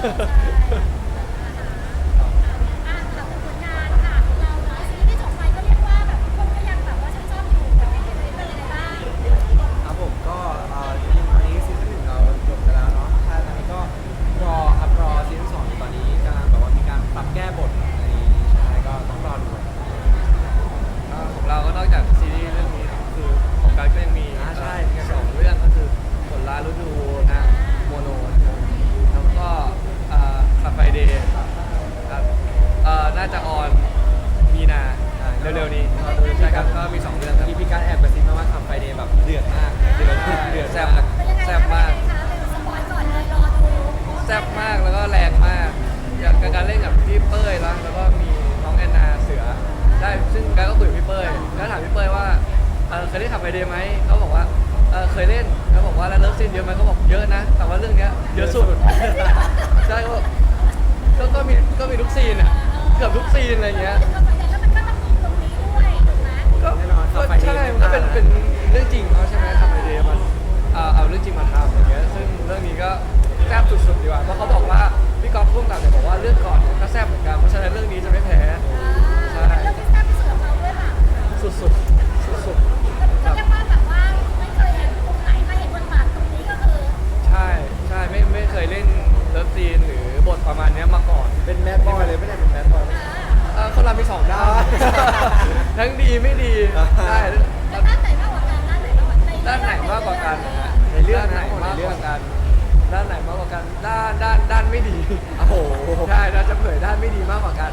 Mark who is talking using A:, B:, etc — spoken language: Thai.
A: Yeah. เร็วๆนี้ใช่ครับก็มีสองเรื่องครับ
B: ที่พี่การแอบกระซิบมาว่าทำไฟเดย์แบบเดือดมาก
A: เดือดมากเดือดแซ่บมาก
C: เป็นยังไง
A: แซ่บมาก
C: คะเป็นสปอยก่อนเลยรอดู
A: แซ่บมากแล้วก็แรงมากอย่างการเล่นกับพี่เป้ยแล้วแล้วก็มีน้องแอนนาเสือ ได้ซึ่งการก็คุยกับพี่เป้ยแล้วถามพี่เป้ยว่าเออเคยได้ขับไอเดย์ไหมเขาบอกว่าเออเคยเล่นแล้วบอกว่าแล้วเลิฟซีนเยอะไหมเขาบอกเยอะนะ แต่ว่าเรื่องเนี้ยเยอะสุดใช่ก็บอกก็ก็มีก็มีทุกซีนอะเกือบทุกซีนอะไรเงี้ย
C: ก็
B: ขับไฟเดย์
A: ใช่มันก็เป็นเป็นเรื่องจริงเขาใช่ไหมทำไอเดย์มันเอาเอาเรื่องจริงมาทำอย่างเงี้ยซึ่งเรื่องนี้ก็แซ่บสุดๆดีกว่าเพราะเขาบอกว่าพี่กอล์ฟพุ่งกับเนี่ยบอกว่าเรื่องก่อนเนี่ยก็แซ่บเหมือนกันเพราะฉะนั้นเรื่องนี้จะไม่แพ้
C: อ่าเป็นเรื่องที่แซ่บที่สุดของเราด้วยค่ะ
A: สุดๆสุดๆค
C: ก็
A: รับ
C: เรียกว่าแบบว่าไม่เคยเห็นตรงไหนมาเห็นบทบาทตรงนี้ก็คือ
A: ใช่ใช่ไม่ไม่เคยเล่นเลิฟซีนหรือบทประมาณเนี้ยมาก่อน
B: เป็นแมดบอยเลยไม่ได้เป็นแมดบอย
A: เอ่อ คนเรามีสองด้าน ทั้งดีไม่ดี
B: อ่า
A: ใช่
C: แล้วด้านไหนมากกว่ากันด้านไหนมากกว่ากัน
A: ด้านไหนมากกว่ากันนะฮะ
B: ในเรื่อง
A: ด้านไหน
B: นะ
A: มาก
B: ใน
A: ก
B: เรื่อง
A: ว่ากัน ด้านไหนมากกว่ากัน ด้านด้านด้านไม่ดี
B: โอ้โห
A: ใช่เราจะเผยด้านไม่ดีมากกว่ากัน